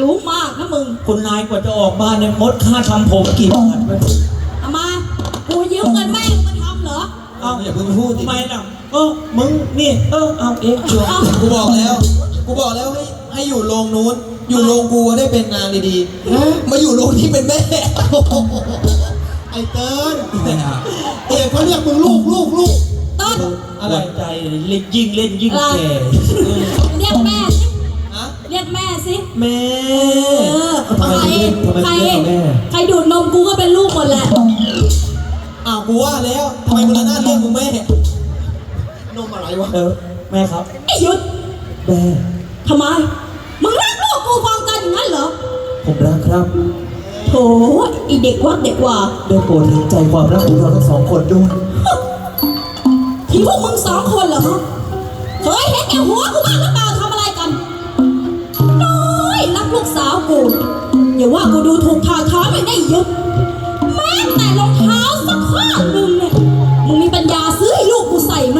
รู้มากนะมึงคุณนายกว่าจะออกบ้านเนี่ยมดค่าทำผมกี่บาทวะเอามากูยืมเงินแม่มึงมาทำเหรอ เอาอย่าเพิ่งพูดทำไมล่ะเออมึงนี่เออเอาเองชัวร์เอากูบอกแล้ว กูบอกแล้วให้ให้อยู่โรงนู้น อยู่โรงกูได้เป็นนางดีๆ มาอยู่โรงที่เป็นแม่ไอ้เติ้ลเอกเขาเรียกมึงลูกลูกลูกต้นอะไรใจเล่นยิ่งเล่นยิ่งแก่เรียกแม่สิฮะเรียกแม่สิ แม่เออทำไมใครถึงเรียกทำไมใครถึงเรียกกับแม่ใครดูดนมกูก็เป็นลูกหมดแหละ อ้าวกูว่าแล้วทำไมมึงละหน้าเรียกกูแม่นมอะไรวะเออแม่ครับไอ้หยุดแม่ทำไม มึงรักลูกกูฟังกันอย่างนั้นเหรอ ผมรักครับโถไอเด็กวัดเด็กว่าได้โปรดเห็นใจความรักของเราทั้งสองคนด้วยที่พวกมึงสองคนเหรอฮะเคยเห็นแก่หัวกูบ้างหรือเปล่า กลูกสาวกูอย่าว่ากูดูถูกทางเท้าไม่ได้ยึดแม้แต่รองเท้าสักข้างหนึ่งเนี่ยมึงมีปัญญาซื้อให้ลูกกูใส่ไหม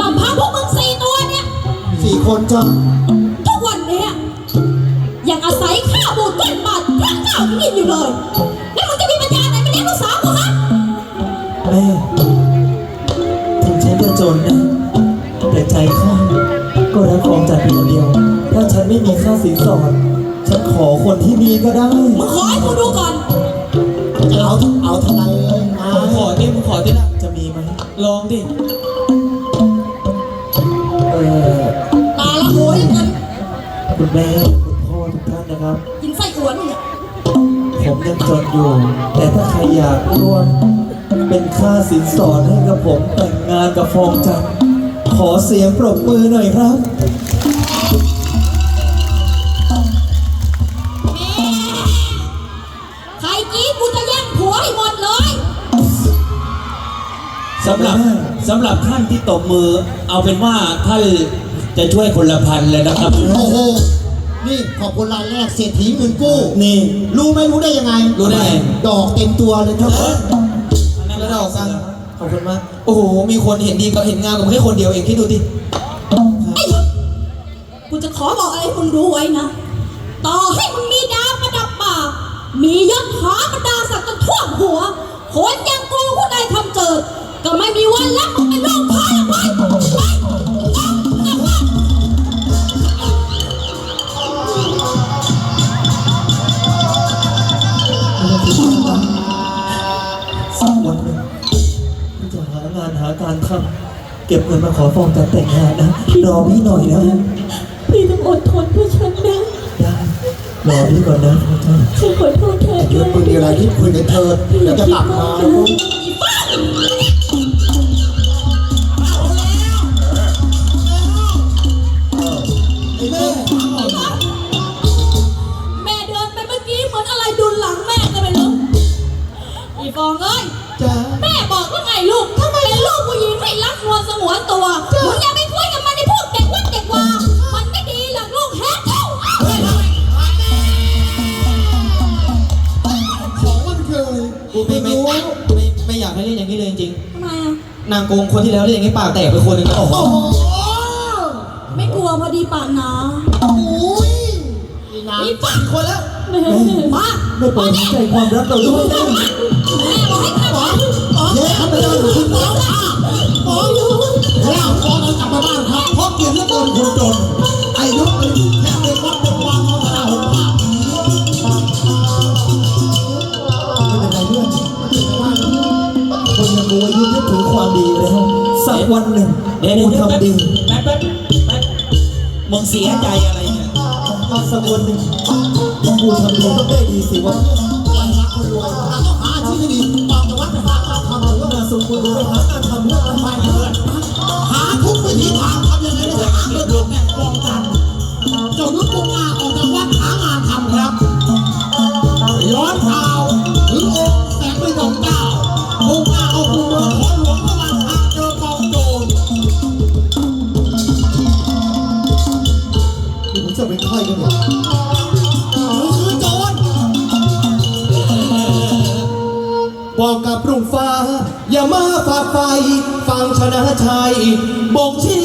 ลำพังพวกมึงสี่ตัวเนี่ยสี่คนจ้ะทุกวันเนี้ยยังอาศัยข้าวบูดก้นบาทพระเจ้าที่กินอยู่เลย แล้วมึงจะมีปัญญาไหนไปเลี้ยงลูกสาวกูฮะแม่ถึงฉันจะจนนะแต่ใจข้า ก็รักของจัดเพียงเดียว ถ้าฉันไม่มีค่าสินสอด ฉันขอคนที่มีก็ได้ มึงขอให้กูดูก่อนจะเอาเอาเท่าไหร่เลยนะมึงขอดิมึงขอดิละจะมีไหมลองดิ เออตาละโหยกันคุณแม่คุณพ่อทุกท่านนะครับ กินไส้อั่วนี่เนี่ยผมยังจนอยู่ แต่ถ้าใครอยากร่วมเป็นค่าสินสอดให้กับผมแต่งงานกับฟองจันทร์ข อเสียงปรบมือหน่อยครับ ใครกี้กูจะแย่งผัวให้หมดเลย สำหรับสำหรับท่านที่ตบมือ เอาเป็นว่าท่านจะช่วยคนละพันเลยนะครับโอ้โห นี่ขอบคุณรายแรกเศรษฐีเงินกู้ นี่ รู้ไหมรู้ได้ยังไง รู้ได้ไงดอกเต็มตัวเลยครับแล้วดอกกันขอบ คุณมาก โอ้โห มีคนเห็นดีกับเห็นงามกับแค่คนเดียวเองคิดดูดิไอ้หยุดกูจะขอบอกอะไรคุณรู้ไว้นะ ต่อให้มึงมีดาวประดับป่ากมียศขาบรรดาศักดิ์จนท่วมหัวคนยังกูผู้ใดทำเจิด ก็ไม่มีวันรับมึงเป็นลูกพ่อหรอกไป เก็บเงินมาขอฟองจันทร์แต่งงานนะ รอพี่หน่อยนะพี่ต้องอดทนเพื่อฉันนะได้รอพี่ก่อนนะฟองจันทร์ฉันขอโทษเธอหยุด้วดยมึงมีอะไรที่คุยกับเธอเดี๋ยวจะกลับมาไอ้แม่แม่เดินไปเมื่อกี้เหมือนอะไรดุลหลังแม่ก็ไม่รู้อีฟองเอ้ยจ้าแม่บอกว่าไงลูกถ้ามันเป็นลูก งวนตัวมึงอย่าไปคุยกับมันในพวกเด็กวัดเด็กวามันไม่ดีหรอกลูกแฮกเอ้าของมันเคยกูไม่ไม่ไม่ไม่ไม่อยากให้เล่นอย่างนี้เลยจริงทำไมอะๆนางโกงคนที่แล้วเล่นอย่างนี้ปากแตกไปคนหนึ่งแล้วโอ้โหโอ้โหไม่กลัวพอดีปากหนาโอ้ยนี่นะอีฟังคนแล้วแม่มาไม่เปิดใจความรักเราด้วยนะแม่บอกให้ทำเย้ครับไปเลยคุณหมอหมออยู่ แล้วขอเรากลับมาบ้านครับเพราะเกลียดเหลือเกินคนจนอายุอายุแค่เด็กวัดเด็กวางเอาหน้าหกปากไม่เป็นไรเพื่อนไม่เป็นไรคนอยังกูอายุนึกถึงความดีแล้วสักวันหนึ่งเดี๋ยวเดี๋ยวกูเดี๋ยวแป๊บทำดีแป๊บแป๊บแป๊บมึงเสียใจอะไรเนี่ยสักวันหนึ่งกูทำดีต้องได้ดีสิวะ บอกกับรุ่งฟ้า อย่ามาฝากไฟ ฟังชนะชัยบอกชี้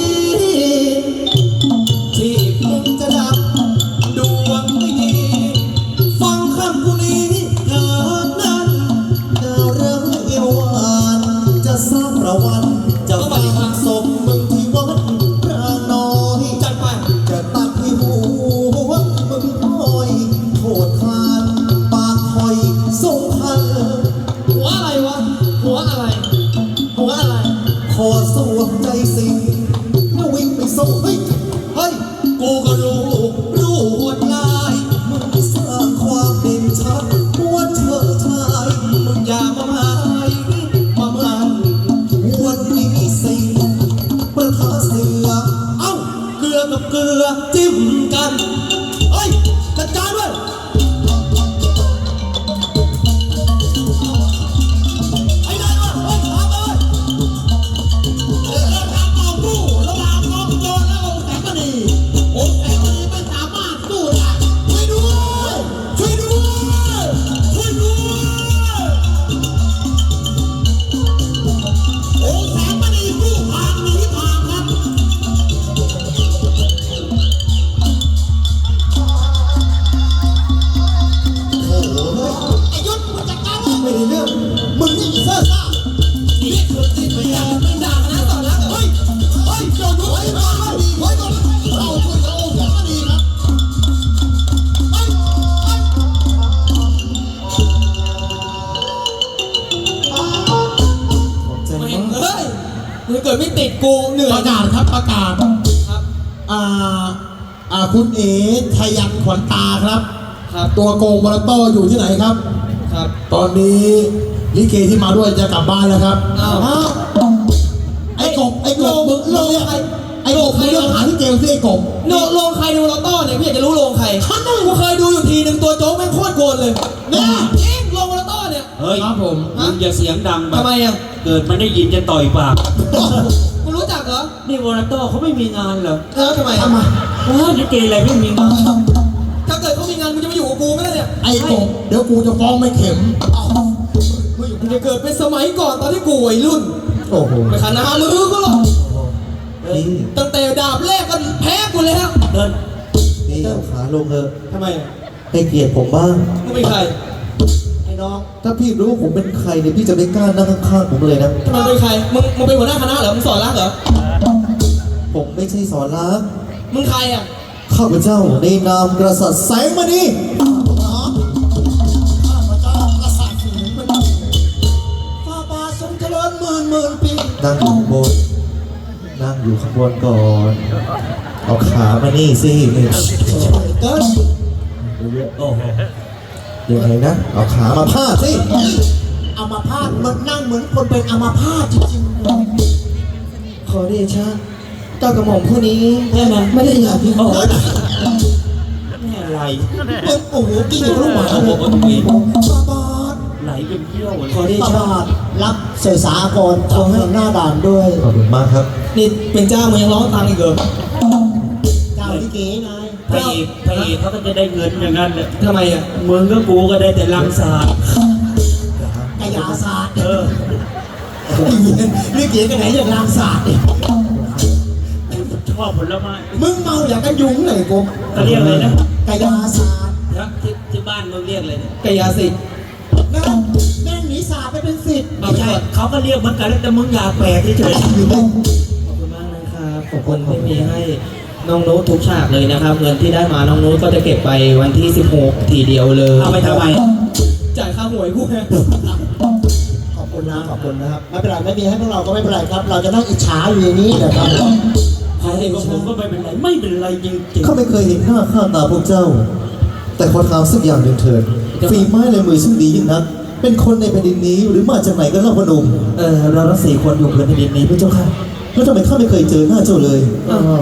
กาศครับประกาศครับอ่าอ่าคุณเอ๋ชยันขวัญตาครับ ครับตัวโกงมอลโต้อยู่ที่ไหนครับ ครับตอนนี้ลิเกที่มาด้วยจะกลับบ้านแล้วครับอ้าววไอ้กบไอ้กบมึงมึงเรียกไอ้ไอ้กบมึงเรียกหาที่เจลสิไอ้กบ โนโรงใครดูลอตโต้เนี่ยพี่อยากจะรู้โรงใครกูเคยดูอยู่ทีหนึ่งตัวโจ๊กแม่งโคตรโกนเลยเนี่ยจริงโรงลอตโต้เนี่ย เฮ้ยครับผม มึงอย่าเสียงดังแบบทำไมอะ เกิดมันได้ยินจะต่อยปากกูรู้จัก เหรอนี่วอร์โต้เขาไม่มีงานเหรอแล้วทำไมทำไมเออลิเกอะไรไม่มีงานถ้าเกิดเขามีงานมึงจะมาอยู่กับกูไหมล่ะเนี่ยไอ้กบเดี๋ยวกูจะฟ้องไม่เข็มมึงจะเกิดเป็นสมัยก่อนตอนที่กูวัยรุ่นโอ้โหไม่ขนาดมือกูหรอกนี่ตั้งแต่ดาบแรกก็แพ้กูแล้วเดินนี่เอาขาลงเถอะทำไมอะให้เกียรติผมบ้างมึงเป็นใครไอ้ น้อง ถ้าพี่รู้ว่าผมเป็นใครเนี่ยพี่จะไม่กล้านั่งข้างๆผมเลยนะทำไมเป็นใคร มึงมึงเป็นหัวหน้าคณะเหรอ มึงสอนรักเหรอ ผมไม่ใช่สอนรักมึงใครอะ ข้าพเจ้าในนามกษัตริย์แสงมณีข้าพเจ้ากษัตริย์สิงห์มันฟาบาททรงเจริญหมื่นหมื่นปี นั่งอยู่ข้างบน นั่งอยู่ข้างบนก่อน เอาขามานี่สิเนี่ยเกินโอ้โห ยังไงนะ เอาขามาพาดสิอามาพาดมันนั่งเหมือนคนเป็นอามาพาดจริงๆเลยขอเดชะเจ้ากระหม่อมผู้นี้แค่นั้นไม่ได้อยากที่โอ้โหแม่ไหลมึงโอ้โหกินอย่างลูกหมาโอ้เลโหยตรงนี้ฟาบาทไหลเป็นเที่ยวเลยขอเดฟาชะบาทรับเสสากรของหน้าด่านด้วย ขอบคุณมากครับ นี่เป็นเจ้ามึงยังร้องตามอีกเหรอ พระเอกพระเอกเขาก็จะได้เงินอย่างนั้นแหละทำไมอะมึงก็กูก็ได้แต่ลังสาดกายาศาสตร์เออลิเกกันไหนอย่างลางศาสตร์เนี่ยชอบผลไม้มึงเมาอย่างกันยุงเลยกูเขาเรียกอะไรนะกายาศาสตร์ครับที่ที่บ้านมึงเรียกอะไรเนี่ยกายาสิทธิ์นั่นแม่งหนีสาบไปเป็นสิทธิ์ไม่ใช่เขาก็เรียกเหมือนกันแต่มึงอยากแปลกเฉยอยู่บ้านขอบคุณมากนะครับขอบคุณที่มีให้ น้องนุชทุกฉากเลยนะครับ เงินที่ได้มาน้องนุชก็จะเก็บไปวันที่ 16 ทีเดียวเลยๆเอาไปทำไมจ่ายค่าหวยกูไงขอบคุณนะขอบคุณนะครับไม่เป็นไรไม่มีให้พวกเราก็ไม่เป็นไรครับ เราจะนั่งอิจฉาอยู่อย่างนี้นะครับใครก็ผมก็ไม่เป็นไรไม่เป็นไรจริงข้าไม่เคยเห็นหน้าข้าตาพวกเจ้า แต่ขอถามสักอย่างหนึ่งเถิดฝีไม้ลายมือช่างดียิ่งนักเป็นคนในแผ่นดินนี้หรือมาจากไหนกันเล่าพนมเออเราทั้งสี่คนอยู่บนแผ่นดินนี้พระเจ้าค่ะ แล้วทำไมข้าไม่เคยเจอหน้าเจ้าเลย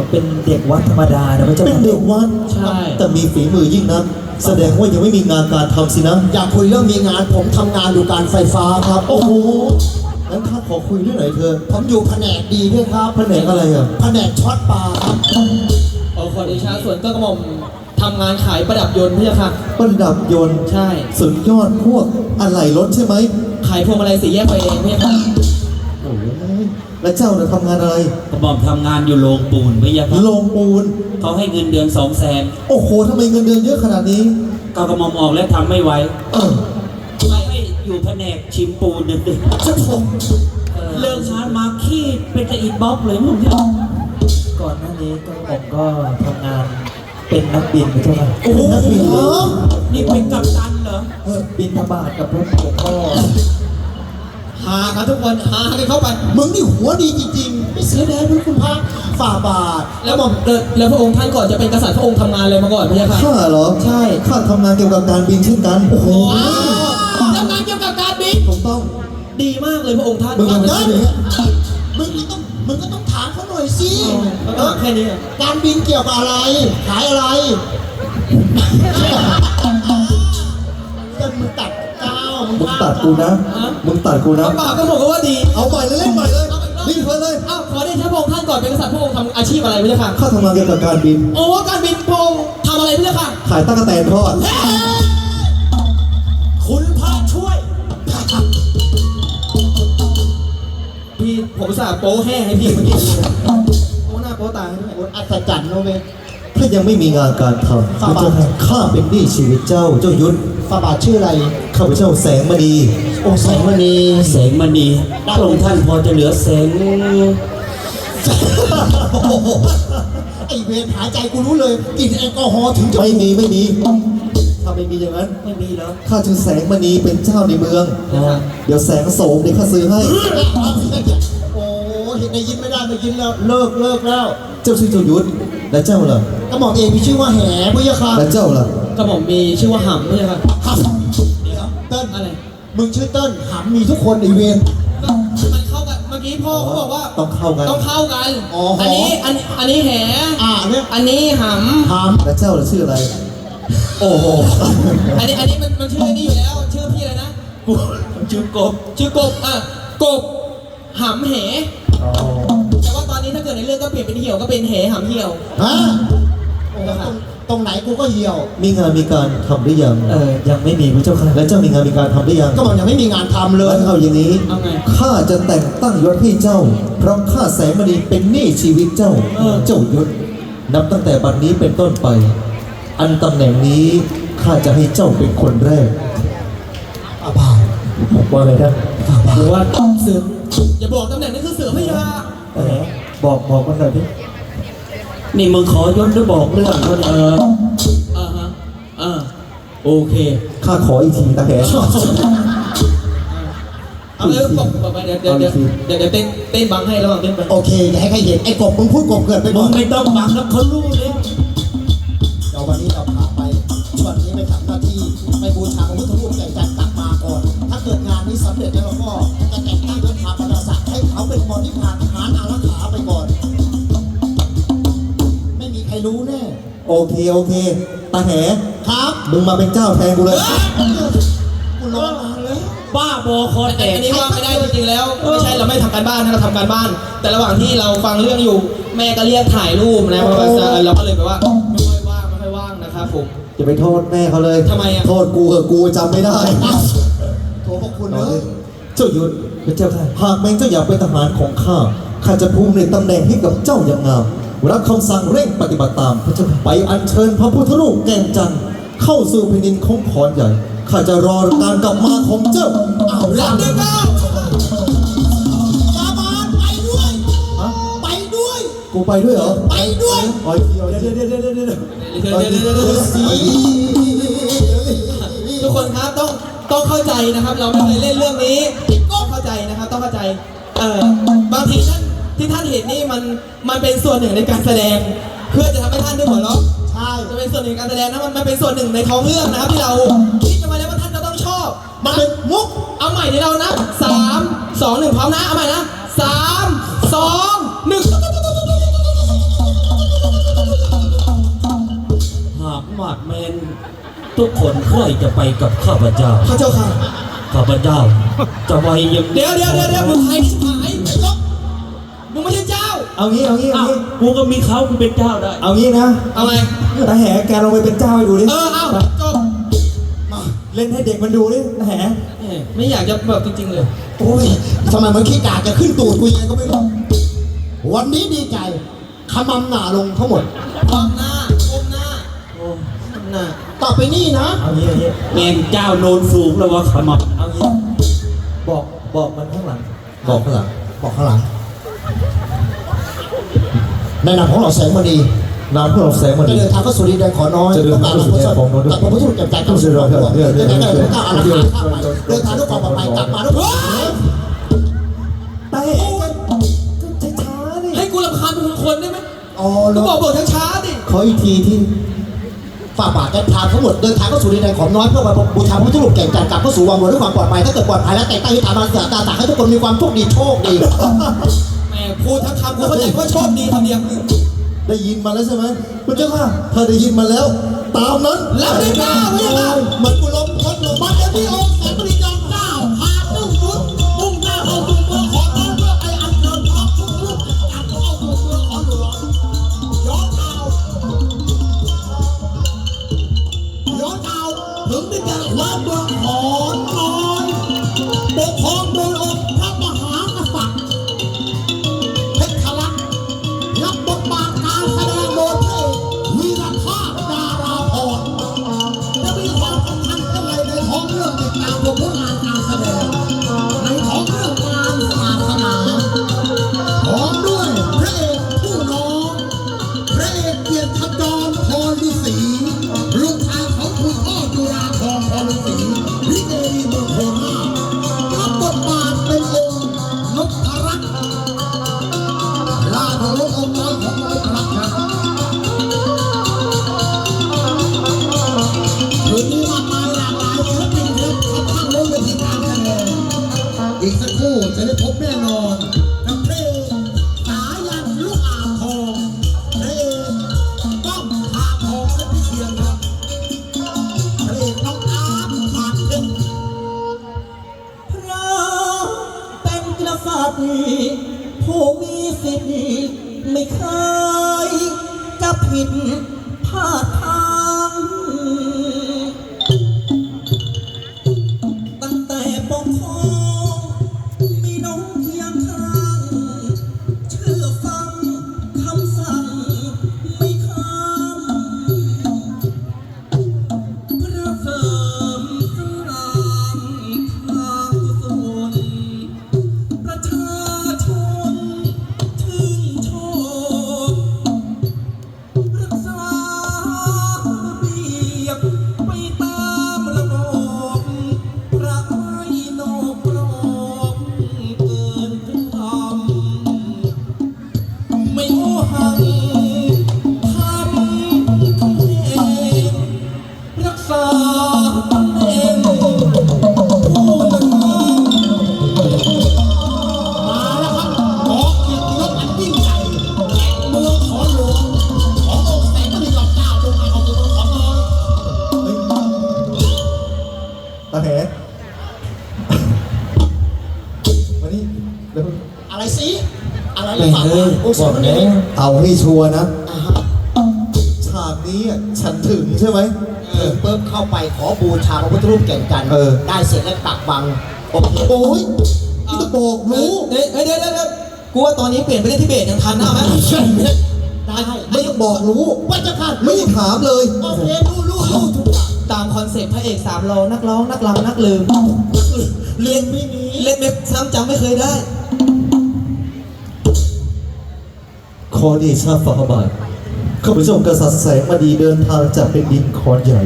เป็นเด็กวัดธรรมดานะพระเจ้าเป็นเด็กวัดใช่ แต่มีฝีมือยิ่งนัก แสดงว่ายังไม่มีงานการทำสินะ อยากคุยเรื่องมีงานผมทำงานอยู่การไฟฟ้าครับ โอ้โห งั้นข้าขอคุยด้วยหน่อยเถอะผมอยู่แผนกดีด้วยครับ แผนกอะไรอะ แผนกช็อตปลาครับขอขอเดชะส่วนก็กระหม่อมทำงานขายประดับยนต์พี่ค่ะ ประดับยนต์ ใช่ สุดยอดพวกอะไหล่รถใช่ไหม ขายพวงมาลัยสีแยกไฟแดงพี่ค่ะโอ้โห แล้วเจ้าน่ะทำงานอะไรๆกระหม่อมทำงานอยู่โรงปูนไม่ยากโรงปูน เขาให้เงินเดือนสองแสนโอ้โหทำไมเงินเดือนเยอะขนาดนี้ก็กระหม่อมออกแล้วทำไม่ไหวเออไม่ให้อยู่แผนกชิมปูนนึงดิเลิกงานมาขี้เป็นจะอินบ็อกซ์เลยมึงเนี่ยก่อนหน้านี้ก็ผมก็ทำงานเป็นนักบินไปเท่าไหร่โอ้โหนักบินเหรอนี่เป็นกัปตันเหรอ เออบินธบาตกับรถหลวงพ่อ หากันทุกวันหากันเข้าไปมึงนี่หัวดีจริงๆไม่เสียแรงด้วยคุณพระฝ่าบาท แล้วหม่อมเดินแล้วพระองค์ท่านก่อนจะเป็นกษัตริย์พระองค์ทำงานอะไรมาก่อนพี่ค่ะข้าเหรอใช่ข้าทำงานเกี่ยวกับการบินเช่นกันโอ้โหทำงานเกี่ยวกับการบินถูกต้องดีมากเลยพระองค์ท่านมึงทำไมเดิใช่นไหมมึงนี่ต้องมึงก็ต้องถามเขาหน่อยสิแล้วก็แค่นี้อะการบินเกี่ยวกับอะไรขายอะไร มึงตัดกูนะ มึงตัดกูนะปากก็บอกว่าดี เอาใหม่เลยเล่นใหม่เลยรีบเลยเลยอ้าวขอได้พระองค์ท่านก่อนเป็นกษัตริย์พระองค์ทำอาชีพอะไรพี่ค่ะข้าทำงานเกี่ยวกับการบิน โอ้การบินพระองค์ทำอะไรพี่ค่ะ ขายตั้งกแตนทอดคุณพระช่วย พี่ผมสาโป้แห้ให้พี่เมื่อกี้โป้หน้าโป้ตาให้ด้วยคนอัศจรรย์นะเว้ยถ้ายังไม่มีงานการทำครับพระเจ้าค่ะข้าเป็นหนี้ชีวิตเจ้าเจ้ายุทธ ฝ่าบาทชื่ออะไรข้าพเจ้าแสงมณีโอ้แสงมณีแสงมณีพระองค์ท่านพอจะเหลือแสงโอ้โหไอเวรหายใจกูรู้เลยกลิ่นแอลกอฮอล์ถึงจะไม่มีไม่มีถ้าไม่มีอย่างนั้นไม่มีแล้วข้าชื่อแสงมณีเป็นเจ้าในเมืองนะฮะเดี๋ยวแสงโสมเดี๋ยวข้าซื้อให้ โอ้เได้ยินไม่ได้ไม่ยินแล้วเลิกเลิกแล้ว เจ้าชื่อเจ้ายุทธและเจ้าล่ะกระหม่อมเองมีชื่อว่าแหพุยะค่ะและเจ้าล่ะ กระหม่อมมีชื่อว่าหำไม่ใช่ครับหัเดี๋ยวเติ้ลอะไรมึงชื่อเติ้ลหำมีทุกคนไอเวนก็มันเข้ากันเมื่อกี้พ่อเขาบอกว่าต้องเข้ากัน ต้องเข้ากันอ๋ออันนี้อันอันนี้แหอ่าเนี่ยอันนี้หหและเจ้าล่ะชื่ออะไร โอ้โหำอันนี้อันนี้มันมันชื่อนี่อยู่แล้วชื่อพี่อะไรนะกูชื่อกบชื่อกบอะกบหำแหอ๋อแต่ว่าตอนนี้ถ้าเกิดในเรื่องก็เปลี่ยนเป็นเหี่ยวก็เป็นแหหำเหี่ยวำฮะโอ้โห ตรงตรงไหนกูก็เหี่ยว มีงานมีการทำหรือยังเออ ยังไม่มีพระเจ้าค่ะและเจ้ามีงานมีการทำหรือยังก็บอกยังไม่มีงานทำเลยแล้วเอาอย่างนี้เอาไงข้าจะแต่งตั้งยศให้เจ้า เพราะข้าแสงมณีเป็นหนี้ชีวิตเจ้า เออ เจ้ายศนับตั้งแต่บัดนี้เป็นต้นไป อันตำแหน่งนี้ข้าจะให้เจ้าเป็นคนแรกอาบาว่าไงท่านหรือว่าเสืออย่าบอกตำแหน่งนี้คือเสือพญาเออบอกบอกมาหน่อยดิ นี่มึงขอยศหรือบอกเรื่องเขาเนี่ยเอออ่าฮะอ่าโอเคข้าขออีกทีตาแหเอาเลยตบต่อไปเดี๋ยวเดี๋ยวเดี๋ยวเดี๋ยวเดี๋ยวเต้นเต้นบังให้ระหว่างเต้นไปโอเคอย่าให้ใครเห็นไอ้กบมึงพูดกบเกินไปมึก่งอนไม่ต้องบังแล้วเขารู้เลยเดี๋ยววันนี้เราพาไปช่วงนี้ไปทำหน้าที่ไปบูชาพระพุทธรูปใหญ่จัดกลับมาก่อน ถ้าเกิดงานนี้สำเร็จแล้วเราก็จะแต่งตั้งยศถาบรรดาศักดิ์ให้เขาเป็นบริพา โอเคโอเคตาแหครับมึงมาเป็นเจ้าแทนกูเลยกูรอนานแล้วบ้าบอคอแตแต่กอันนี้ว่าไม่ได้จริงๆแล้ว ไม่ใช่เราไม่ทำการบ้านนะเราทำการบ้าน แต่ระหว่างที่เราฟังเรื่องอยู่ แม่ก็เรียกถ่ายรูปนะเพราะว่าเราก็เลยแบบว่าไม่ค่อยว่างไม่ค่อยว่างนะครับผมอย่าไปโทษแม่เขาเลยทำไมอะโทษกูเหอะกูจำไม่ได้โถพวกคุณเลยเจ้ายุทธพระเจ้าค่ะหากแม้เจ้าอยากเป็นทหารของข้าข้าจะภูมิในตำแหน่งให้กับเจ้าอย่างงาม รับคำสั่งเร่งปฏิบัติตามพระเจ้าค่ะไปอัญเชิญพระพุทธรูปแก่นจันทร์เข้าสู่แผ่นดินของขอนใหญ่ ข้าจะรอการกลับมาของเจ้าอ้าวรับด้วยเก้าสาบานไปด้วยฮะไปด้วย กูไปด้วยเหรอ ไปด้วยอ๋อเดี๋ยวเดี๋ยวเดี๋ยวเดี๋ยวเดี๋ยวเดี๋ยวเดี๋ยวเดี๋ยวเดี๋ยวเดี๋ยวเดี๋ยวสีทุกคนครับต้องต้องเข้าใจนะครับ เราไม่เคยเล่นเรื่องนี้ต้องเข้าใจนะครับ ต้องเข้าใจ เอ่อบางทีท่าน ที่ท่านเห็นนี่มันมันเป็นส่วนหนึ่งในการแสดง เพื่อจะทำให้ท่านได้หัวเราะใช่จะเป็นส่วนหนึ่งในการแสดงนะมันมันเป็นส่วนหนึ่งในท้องเรื่องนะครับที่เราคิดกันมาแล้วว่าท่านจะต้องชอบมันเป็นมุกเอาใหม่ในเรานะสามสองหนึ่งพร้อมนะเอาใหม่นะสามสองหนึ่งหากมาดแมนทุกคนใครจะไปกับข้าพเจ้า พระเจ้าค่ะ ข้าพเจ้าจะไปยังเดี๋ยวเดี๋ยวเดี๋ยวเดี๋ยวมึงใครที่หาย มึงไม่ใช่เจ้า เอางี้เอางี้เอาอ้าวงี้กูก็มีเขากูเป็นเจ้าได้ เอางี้นะเอาไง ตาแหแกลงไปเป็นเจ้าให้ดูดิเออเอาจบเล่นให้เด็กมันดูดิตาแหแหมไม่อยากจะแบบจริง ๆ เลย โอ้ยทำไมมันขี้กากจะขึ้นตูดกูยังไงก็ไม่รู้วันนี้ดีใจขมำหน้าลงทั้งหมด ก้มหน้าก้มหน้าก้มหน้าต่อไปนี่นะ เอางี้เอางี้แมนเจ้าโนนสูงแล้ววะขมับเอางี้บอกบอกมันข้างหลังบอกข้างหลังบอกข้างหลัง ในนามของเราแสงมณีนามพวกเราแสงมันจะเดินทางเข้าสู่ดินแดนขอน้อยจะเดินทางเข้าสู่ดินแดนขอน้อยกับพระพุทธรูปแก่ใจกับสุรพวงเดินทางได้พระเจ้าอาราธนาข้าไปเดินทางด้วยความปลอดภัยกลับมาด้วยความตาแหก็ช้าๆดิให้กูรำคาญเป็นคนๆได้ไหมอ๋อกูแล้วบอกบอกช้าๆดิขออีกทีที่ฝ่าบาทเดินทางทั้งหมดเดินทางเข้าสู่ดินแดนของน้อยเพื่อมาบูชาพระพุทธรูปแก่ใจกลับเข้าสู่วังวนด้วยความปลอดภัยถ้าเกิดปลอดภัยแล้วแต่งตั้งยุทธามาเสียตาตาให้ทุกคนมีความโชคดีโชคดี แหมพูดทั้งคำกูเข้าใจว่าโชคดีทีเดียวได้ยินมาแล้วใช่ไหมคุณเจ้าค่ะถ้าได้ยินมาแล้ว ตามนั้นรับได้เก้าไม่ใช่เก้าเหมือนกูล้มรถลงมาเดี๋ยวที่องค์ นี่เร็วอะไรสิอะไรแม่ฝากเอ้ยโอ้บสอมกนีแล้วเอาให้ชัวร์นะ อ่าฮะฉากนี้อะฉันถึงใช่ไหมถึงปุ๊บเข้าไปขอบูชาพระพุทธรูปแก่นจันทร์เออ ได้เสร็จแล้วตักบังโอเคโอ้ยนี่ต้องบอกรู้เอ้ยเอ้ยเดี๋ยวเดี๋ยวเดี๋ยวกูว่าตอนนี้เปลี่ยนไปเล่นทิเบตยังทันนะเอาไหมได้ไม่ต้องบอกรู้ ว่าจะขาดไม่ต้องถามเลย โอเครู้รู้รู้ทุกอย่างตามคอนเซ็ปต์พระเอกสามโลนักร้องนักรำนักลืมเรียนไม่มี เล่นไม่ซ้ำจำไม่เคยได้ อเดชะฝ่าบาทข้าพเจ้ากษัตริย์แสงมณีเดินทางจากแผ่นดินคอนใหญ่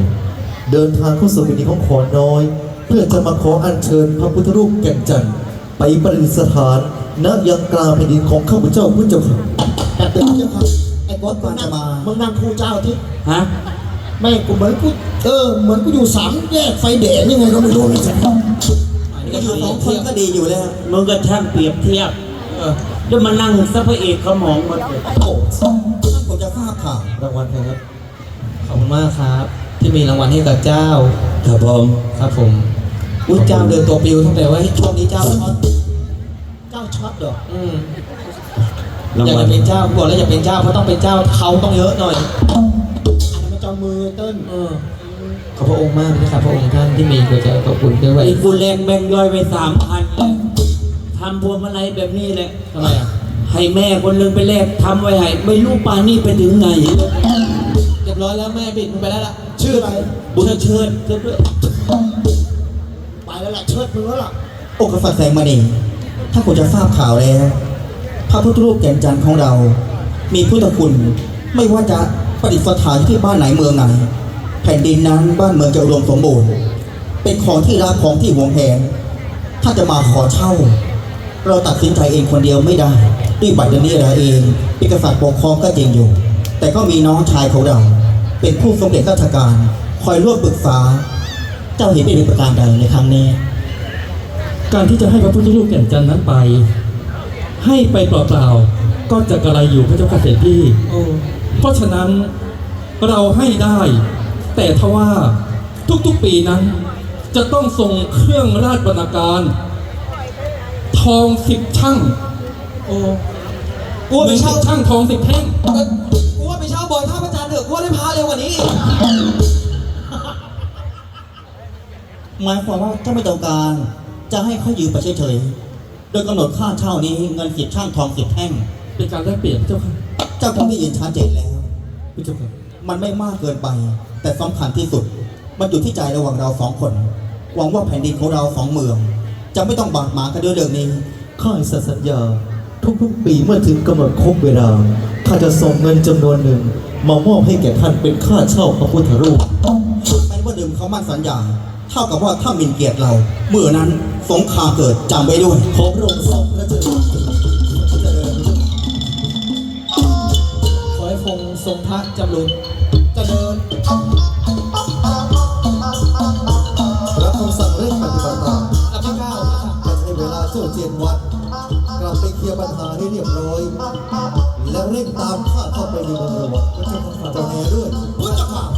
เดินทางเข้าสู่แผ่นดินของขอนน้อย เพื่อจะมาขออัญเชิญพระพุทธรูปแก่นจันทร์ไปประดิษฐานณยังกลางแผ่นดินของข้าพเจ้าพุทธเจ้าค่ะแต่เดี๋ยวจะพักไอ้บอสก่อนจะมามึงนั่งคู่เจ้าที่ฮะแม่กูเหมือนกูเออเหมือนกูอยู่สามแยกไฟแดงยังไงก็ไม่รู้เลยจ้ะก็อยู่สองคนก็ดีอยู่แล้วมึงก็ช่างเปรียบเทียบเออ เดี๋ยวมานั่งซัพพระเอกเขามองหมดเลยโอ้ผมจะทราบข่าวรางวัลครับ ขอบคุณมากครับ ที่มีรางวัลให้กับเจ้า ครับผมครับผมอุ้ยเจ้าเดินตัวปิวตั้งแต่ว่าช่วงนี้เจ้าช็อตเจ้าช็อตเหรออืมรางอยากวัลจะเป็นเจ้าบอกแล้วอยากเป็นเจ้าเพราะต้องเป็นเจ้าเขาต้องเยอะหน่อยอันนั้นมันเจ้ามือเติ้ลเออขอบพระองค์มากนะครับพระองค์ท่านที่มีหัวใจขอบคุณด้วยไอ้กูแรงแบ่งย่อยไปสามพันเลย ทำพวงมาลัยแบบนี้แหละทำไมอะให้แม่คนหนึงไปแลกทำไว้ให้ไม่รู้ป่านนี้ไปถึงไหน เรียบร้อยแล้วแม่บิดมึงไปแล้วล่ะ ชื่ออะไร บุญเชิดเชิดด้วยไปแล้วแหละเชิดมือแล้วล่ะองค์กษัตริย์แสงมณีถ้าคุณจะทราบข่าวแล้ว พระพุทธรูปแก่นจันทร์ของเรา มีพุทธคุณไม่ว่าจะประดิษฐานอยู่ที่บ้านไหนเมืองไหน แผ่นดินนั้นบ้านเมืองจะอุดมสมบูรณ์ เป็นของที่รักของที่หวงแหนถ้าจะมาขอเช่า เราตัดสินใจเองคนเดียวไม่ได้ ด้วยบัตรนี้เราเองเป็นกษัตริย์ปกครองก็จริงอยู่ แต่ก็มีน้องชายของเรา เป็นผู้สมเด็จราชการ คอยร่วมปรึกษา เจ้าเห็นเป็นประการใดในครั้งนี้ การที่จะให้พระพุทธรูปแก่นจันทร์นั้นไป ให้ไปเปล่าๆก็จะกระไรอยู่พระเจ้าค่ะเสด็จพี่โอ้เพราะฉะนั้นเราให้ได้ แต่ทว่าทุกๆปีนั้น จะต้องส่งเครื่องราชบรรณาการท องสิบช่างโอ้กูว่าหไปนึ่งสิเช่าบช่างทองสิบแท่งเออกูว่าไปเช่าบอยท่าพระจันทร์เถอะกูว่าได้พาเร็วกว่านี้อีกหมายความว่าถ้าไม่ต้องการจะให้เขายืมไปเฉยๆ โดยกำหนดค่าเช่านี้เงินสิบช่างทองสิบแท่ง เป็นการแลกเปลี่ยนพระเจ้าค่ะเจ้าคงได้ยินชัดเจนแล้วพระเจ้าค่ะมันไม่มากเกินไป แต่สำคัญที่สุด มันอยู่ที่ใจระหว่างเราสองคน หวังว่าแผ่นดินของเราสองเมือง จะไม่ต้องบาดหมางกันด้วยเรื่องนี้ ข้าอิสสัญญา ทุกๆปีเมื่อถึงกำหนดครบเวลาข้าจะส่งเงินจำนวนหนึ่ง มามอบให้แก่ท่านเป็นค่าเช่าพระพุทธรูปหากแม้ว่าดื่มเขามั่นสัญญา เท่ากับว่าถ้าหมิ่นเกียรติเรา เมื่อนั้นสงครามเกิดจำไว้ด้วย ขอพระองค์ทรงพระเจริญเจริญขอให้คงทรงพระจำรุนเจะเดินรับาช่วงเจ็ดวันกลับไปเคลียร์ปัญหาให้เรียบร้อย แล้วเร่งตามข้าเข้าไปในเมืองหลวงพระเจ้าข้าจะแห่ด้วยพุทธค่ะฟาบา